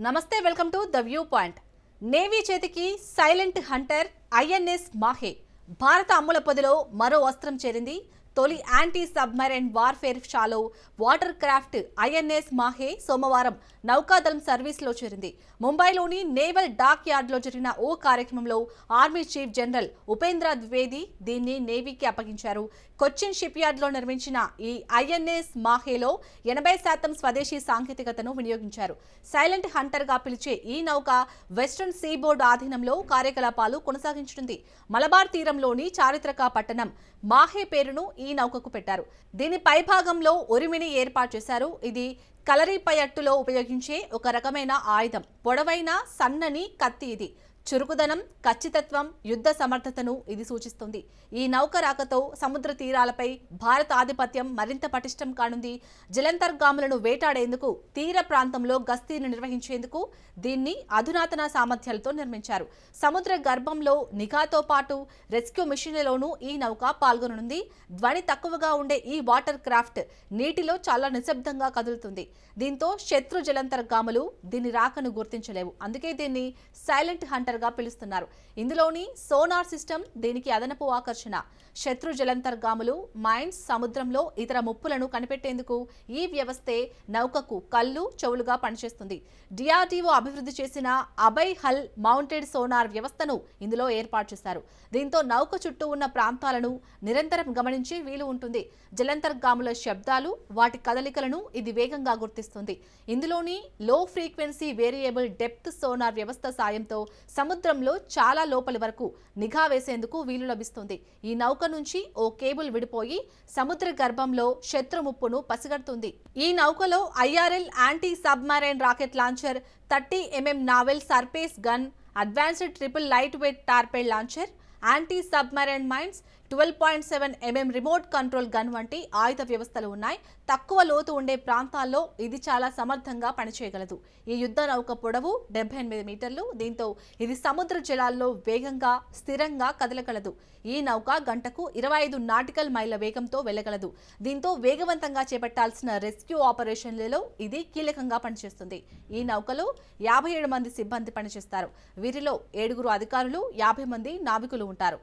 నమస్తే welcome to the view point. Navy చేతికి silent hunter INS Mahe. భారత అమ్ముల పొదిలో మరో అస్త్రం చేరింది. తొలి anti submarine warfare shallow water craft INS Mahe సోమవారం నౌకాదళం సర్వీస్లో చేరింది. ముంబైలోని నేవల్ డాక్ యార్డ్లో జరిగిన ఓ కార్యక్రమంలో army chief general Upendra Dwivedi దీన్ని నేవీకి అప్పగించారు. కొచ్చిన్ షిప్ యార్డ్లో నిర్మించిన ఈ ఐఎన్ఎస్ మాహేలో ఎనభై శాతం స్వదేశీ సాంకేతికతను వినియోగించారు. సైలెంట్ హంటర్గా పిలిచే ఈ నౌక వెస్ట్రన్ సీబోర్డ్ ఆధీనంలో కార్యకలాపాలు కొనసాగించనుంది. మలబార్ తీరంలోని చారిత్రక పట్టణం మాహే పేరును ఈ నౌకకు పెట్టారు. దీని పైభాగంలో ఉరిమిని ఏర్పాటు చేశారు. ఇది కలరీపై అట్టులో ఉపయోగించే ఒక రకమైన ఆయుధం. పొడవైన సన్నని కత్తి ఇది. చురుకుదనం ఖచ్చితత్వం యుద్ధ సమర్థతను ఇది సూచిస్తుంది. ఈ నౌక రాకతో సముద్ర తీరాలపై భారత ఆధిపత్యం మరింత పటిష్టం కానుంది. జలంతర్గాములను వేటాడేందుకు తీర ప్రాంతంలో గస్తీని నిర్వహించేందుకు దీన్ని అధునాతన సామర్థ్యాలతో నిర్మించారు. సముద్ర గర్భంలో నిఘాతో పాటు రెస్క్యూ మిషన్లలోనూ ఈ నౌక పాల్గొననుంది. ధ్వని తక్కువగా ఉండే ఈ వాటర్ క్రాఫ్ట్ నీటిలో చాలా నిశ్శబ్దంగా కదులుతుంది. దీంతో శత్రు జలంతర్గాములు దీని రాకను గుర్తించలేవు. అందుకే దీన్ని సైలెంట్ హంటర్ గా పిలుస్తున్నారు. ఇందులోని సోనార్ సిస్టమ్ దీనికి అదనపు ఆకర్షణ. శత్రు జలంతర్గాములు మైన్స్ సముద్రంలో ఇతర ముప్పులను కనిపెట్టేందుకు ఈ వ్యవస్థే నౌకకు కళ్ళు చెవులుగా పనిచేస్తుంది. డిఆర్డీఓ అభివృద్ధి చేసిన అబై హల్ మౌంటెడ్ సోనార్ వ్యవస్థను ఇందులో ఏర్పాటు చేశారు. దీంతో నౌక చుట్టూ ఉన్న ప్రాంతాలను నిరంతరం గమనించే వీలు ఉంటుంది. జలంతర్గాముల శబ్దాలు వాటి కదలికలను ఇది వేగంగా గుర్తిస్తుంది. ఇందులోని లో ఫ్రీక్వెన్సీ వేరియబుల్ డెప్త్ సోనార్ వ్యవస్థ సాయంతో సముద్రంలో చాలా లోపలి వరకు నిఘా వేసేందుకు వీలు లభిస్తుంది. ఈ నౌక నుంచి ఓ కేబుల్ విడిపోయి సముద్ర గర్భంలో శత్రు ముప్పును పసిగడుతుంది. ఈ నౌకలో IRL anti submarine rocket launcher thirty MM naval surface gun advanced triple light weight torpedo launcher anti submarine mines twelve point seven MM remote control gun వంటి ఆయుధ వ్యవస్థలు ఉన్నాయి. తక్కువ లోతు ఉండే ప్రాంతాల్లో ఇది చాలా సమర్థంగా పనిచేయగలదు. ఈ యుద్ధ నౌక పొడవు డెబ్బై ఎనిమిది మీటర్లు. దీంతో ఇది సముద్ర జలాల్లో వేగంగా స్థిరంగా కదలగలదు. ఈ నౌక గంటకు ఇరవై ఐదు నాటికల్ మైళ్ళ వేగంతో వెళ్ళగలదు. దీంతో వేగవంతంగా చేపట్టాల్సిన రెస్క్యూ ఆపరేషన్లలో ఇది కీలకంగా పనిచేస్తుంది. ఈ నౌకలో యాభై ఏడు మంది సిబ్బంది పనిచేస్తారు. వీరిలో ఏడుగురు అధికారులు యాభై మంది నావికులు ఉంటారు.